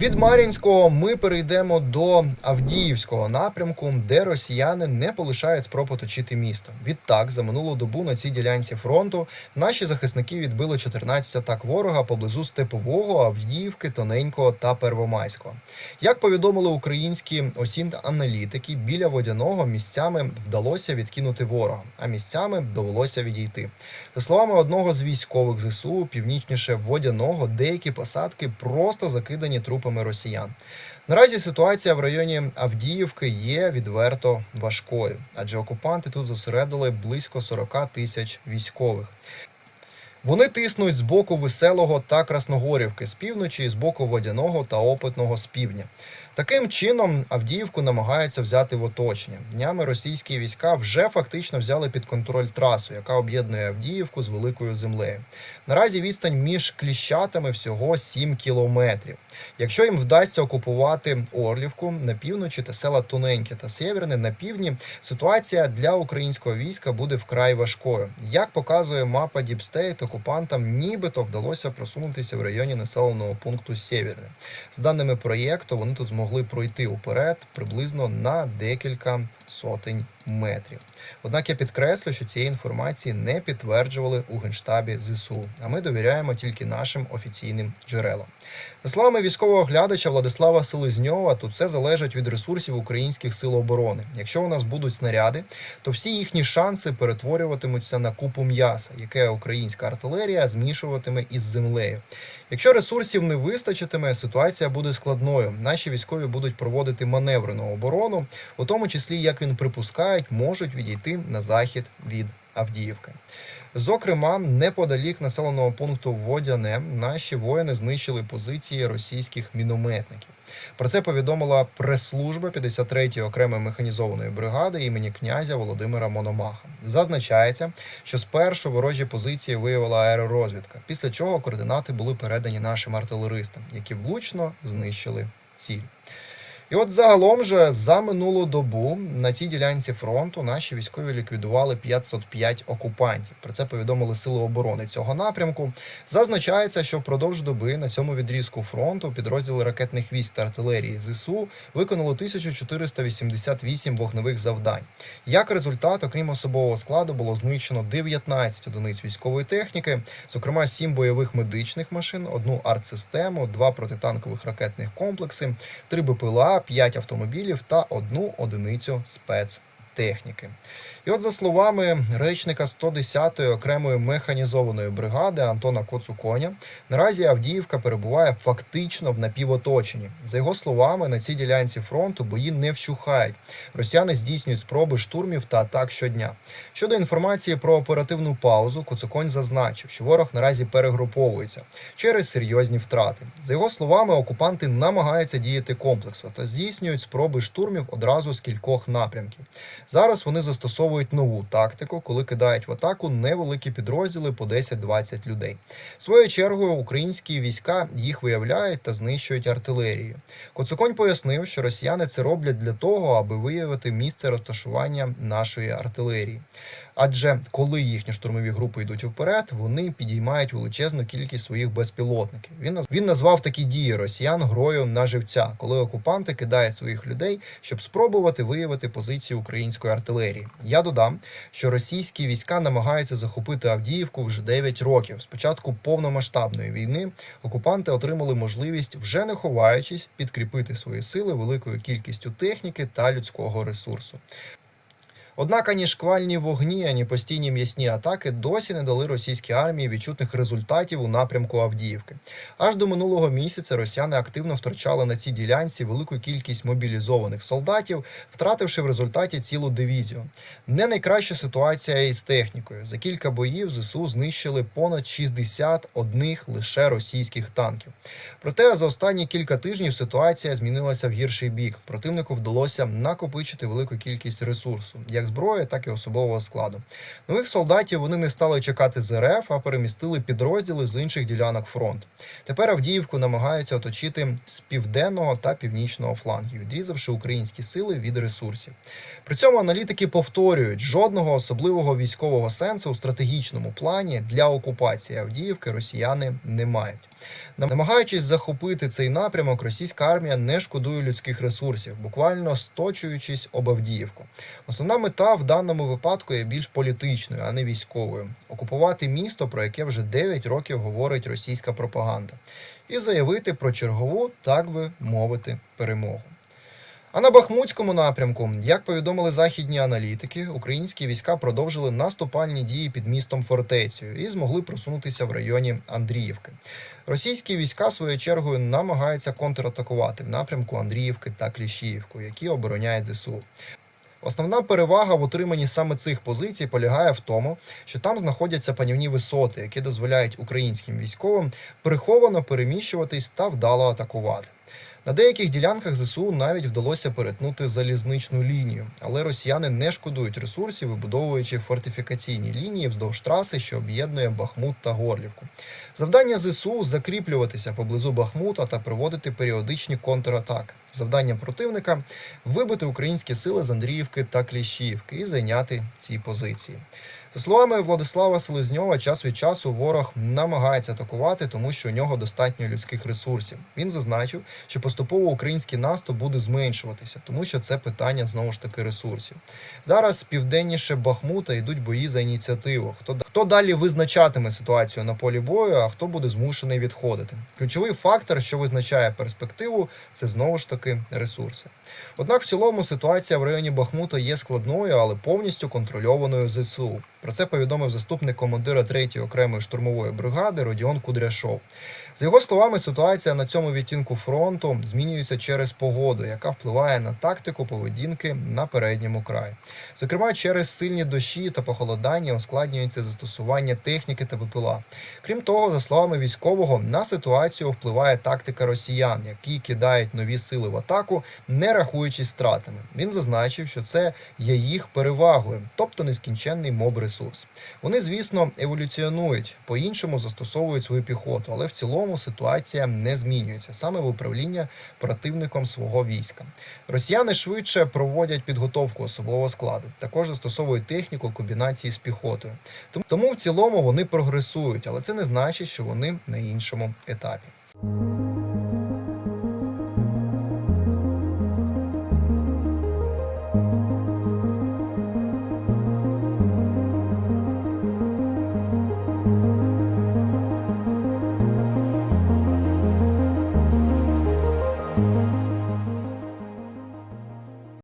Від Мар'їнського ми перейдемо до Авдіївського напрямку, де росіяни не полишають спроб оточити місто. Відтак, за минулу добу на цій ділянці фронту наші захисники відбили 14 атак ворога поблизу Степового, Авдіївки, Тоненького та Первомайського. Як повідомили українські осім аналітики, біля водяного місцями вдалося відкинути ворога, а місцями довелося відійти. За словами одного з військових ЗСУ, північніше водяного, деякі посадки просто закидані трупами росіян. Наразі ситуація в районі Авдіївки є відверто важкою, адже окупанти тут зосередили близько 40 тисяч військових. Вони тиснуть з боку веселого та Красногорівки, з півночі, і з боку водяного та опитного з півдня. Таким чином Авдіївку намагаються взяти в оточення. Днями російські війська вже фактично взяли під контроль трасу, яка об'єднує Авдіївку з великою землею. Наразі відстань між кліщатами всього 7 кілометрів. Якщо їм вдасться окупувати Орлівку на півночі та села Тоненьке та Сєвєрне на півдні, ситуація для українського війська буде вкрай важкою. Як показує мапа Діпстейт, окупантам нібито вдалося просунутися в районі населеного пункту Сєвєрне. З даними проєкту, вони тут змогли пройти уперед приблизно на декілька сотень метрів. Однак я підкреслю, що цієї інформації не підтверджували у генштабі ЗСУ, а ми довіряємо тільки нашим офіційним джерелам. За словами військового оглядача Владислава Селезньова, тут все залежить від ресурсів українських сил оборони. Якщо у нас будуть снаряди, то всі їхні шанси перетворюватимуться на купу м'яса, яке українська артилерія змішуватиме із землею. Якщо ресурсів не вистачитиме, ситуація буде складною. Наші військові будуть проводити маневрену оборону, у тому числі, як він припускають, можуть відійти на захід від Авдіївки. Зокрема, неподалік населеного пункту Водяне наші воїни знищили позиції російських мінометників. Про це повідомила прес-служба 53-ї окремої механізованої бригади імені князя Володимира Мономаха. Зазначається, що спершу ворожі позиції виявила аеророзвідка, після чого координати були передані нашим артилеристам, які влучно знищили ціль. І от загалом же за минулу добу на цій ділянці фронту наші військові ліквідували 505 окупантів. Про це повідомили сили оборони цього напрямку. Зазначається, що впродовж доби на цьому відрізку фронту підрозділи ракетних військ та артилерії ЗСУ виконали 1488 вогневих завдань. Як результат, окрім особового складу, було знищено 19 одиниць військової техніки, зокрема 7 бойових медичних машин, одну артсистему, два протитанкових ракетних комплекси, три БПЛА, 5 автомобілів та одну одиницю спецтехніки. І от за словами речника 110-ї окремої механізованої бригади Антона Коцуконя, наразі Авдіївка перебуває фактично в напівоточенні. За його словами, на цій ділянці фронту бої не вщухають. Росіяни здійснюють спроби штурмів та атак щодня. Щодо інформації про оперативну паузу, Коцуконь зазначив, що ворог наразі перегруповується через серйозні втрати. За його словами, окупанти намагаються діяти комплексо та здійснюють спроби штурмів одразу з кількох напрямків. Зараз вони застосовують нову тактику, коли кидають в атаку невеликі підрозділи по 10-20 людей. Своєю чергою українські війська їх виявляють та знищують артилерією. Коцуконь пояснив, що росіяни це роблять для того, аби виявити місце розташування нашої артилерії. Адже коли їхні штурмові групи йдуть вперед, вони підіймають величезну кількість своїх безпілотників. Він він назвав такі дії росіян грою на живця, коли окупанти кидають своїх людей, щоб спробувати виявити позиції української артилерії. Я додам, що російські війська намагаються захопити Авдіївку вже 9 років. Спочатку повномасштабної війни окупанти отримали можливість, вже не ховаючись, підкріпити свої сили великою кількістю техніки та людського ресурсу. Однак ані шквальні вогні, ані постійні м'ясні атаки досі не дали російській армії відчутних результатів у напрямку Авдіївки. Аж до минулого місяця росіяни активно втрачали на цій ділянці велику кількість мобілізованих солдатів, втративши в результаті цілу дивізію. Не найкраща ситуація із технікою. За кілька боїв ЗСУ знищили понад 60 одних лише російських танків. Проте за останні кілька тижнів ситуація змінилася в гірший бік. Противнику вдалося накопичити велику кількість ресурсу, як зброї, так і особового складу. Нових солдатів вони не стали чекати з РФ, а перемістили підрозділи з інших ділянок фронту. Тепер Авдіївку намагаються оточити з південного та північного флангів, відрізавши українські сили від ресурсів. При цьому аналітики повторюють, жодного особливого військового сенсу у стратегічному плані для окупації Авдіївки росіяни не мають. Намагаючись захопити цей напрямок, російська армія не шкодує людських ресурсів, буквально сточуючись об Авдіївку. Основна мета в даному випадку є більш політичною, а не військовою окупувати місто, про яке вже 9 років говорить російська пропаганда, і заявити про чергову, так би мовити, перемогу. А на Бахмутському напрямку, як повідомили західні аналітики, українські війська продовжили наступальні дії під містом Фортецею і змогли просунутися в районі Андріївки. Російські війська своєю чергою намагаються контратакувати в напрямку Андріївки та Кліщіївку, які обороняють ЗСУ. Основна перевага в утриманні саме цих позицій полягає в тому, що там знаходяться панівні висоти, які дозволяють українським військовим приховано переміщуватись та вдало атакувати. На деяких ділянках ЗСУ навіть вдалося перетнути залізничну лінію, але росіяни не шкодують ресурсів, вибудовуючи фортифікаційні лінії вздовж траси, що об'єднує Бахмут та Горлівку. Завдання ЗСУ закріплюватися поблизу Бахмута та проводити періодичні контратаки. Завдання противника вибити українські сили з Андріївки та Кліщіївки і зайняти ці позиції. За словами Владислава Селезньова, час від часу ворог намагається атакувати, тому що у нього достатньо людських ресурсів. Він зазначив, що поступово український наступ буде зменшуватися, тому що це питання знову ж таки ресурсів. Зараз південніше Бахмута йдуть бої за ініціативу. Хто хто далі визначатиме ситуацію на полі бою, а хто буде змушений відходити? Ключовий фактор, що визначає перспективу, це знову ж таки ресурси. Однак, в цілому ситуація в районі Бахмута є складною, але повністю контрольованою ЗСУ. Про це повідомив заступник командира 3-ї окремої штурмової бригади Родіон Кудряшов. За його словами, ситуація на цьому відтінку фронту змінюється через погоду, яка впливає на тактику поведінки на передньому краї. Зокрема, через сильні дощі та похолодання ускладнюється застосування техніки та ВПЛА. Крім того, за словами військового, на ситуацію впливає тактика росіян, які кидають нові сили в атаку, не рахуючись стратами. Він зазначив, що це є їх перевагою, тобто нескінченний моб ресурс. Вони, звісно, еволюціонують, по-іншому застосовують свою піхоту, але в цілому ситуація не змінюється саме в управління противником свого війська. Росіяни швидше проводять підготовку особового складу, також застосовують техніку комбінації з піхотою. Тому- в цілому вони прогресують, але це не значить, що вони на іншому етапі.